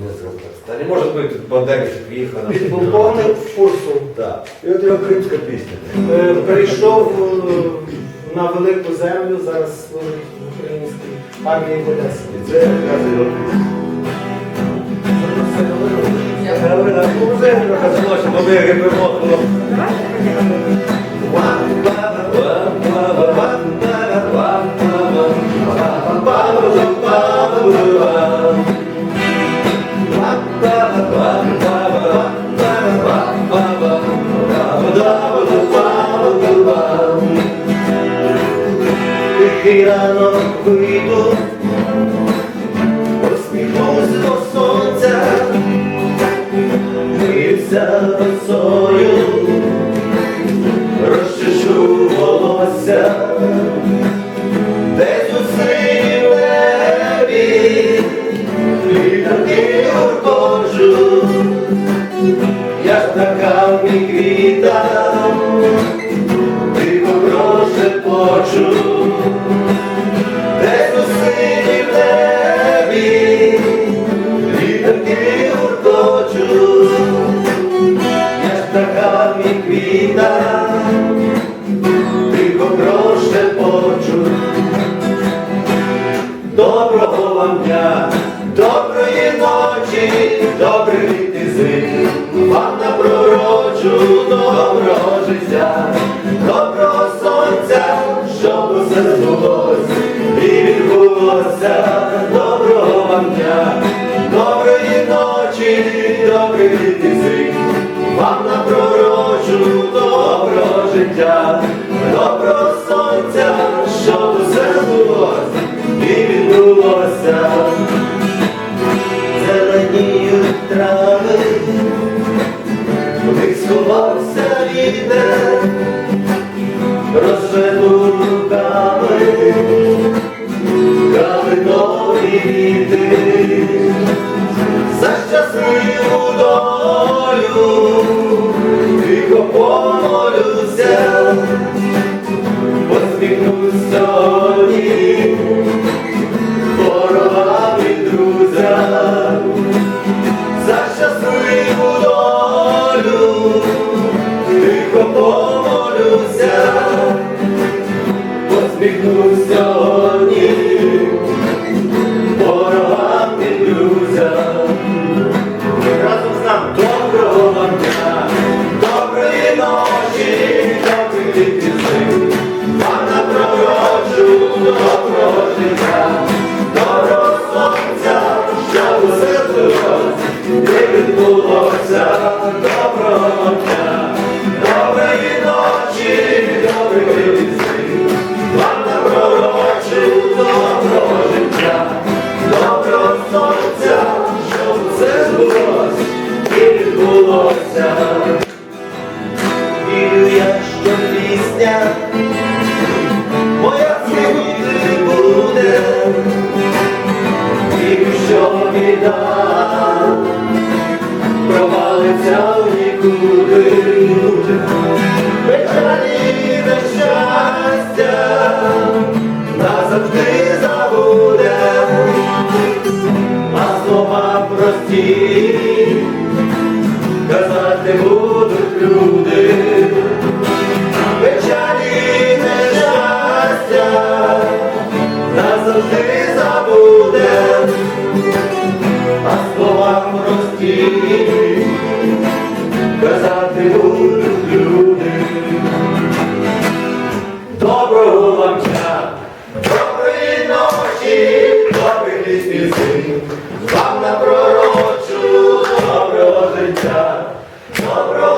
Не Старі, може бути по 10 приїхали. Підполковник курсу. Так. І от його кримська пісня. Е, Перейшов е, на велику землю, зараз служить в українській армії в Одесі. І це якраз його пісня. Галина, ну вже трохи злочин, бо ми репемо. Тихий ранок вийду, посміхнусь до сонця, мився росою, розчешу волосся, квіта, тихо прошепочу. Доброго вам дня, доброї ночі, добрий літній зим, вам напророчу доброго життя, доброго сонця, щоб усе збулось і відбулося. Доброго вам дня, доброї ночі, добрий літній зим, вам життя, доброго сонця, щоб усе збулось і відбулося. Зеленіють трави, них сховався вітер, розведу руками, калинові віти, посміхнусь і відбулося. Вірю я, що пісня моя буде, вірю, що провалиться в нікуди, слова казати будуть люди, печалі нещастя назавжди забуде, а слова прості казати будуть люди. Доброго вам Dobro.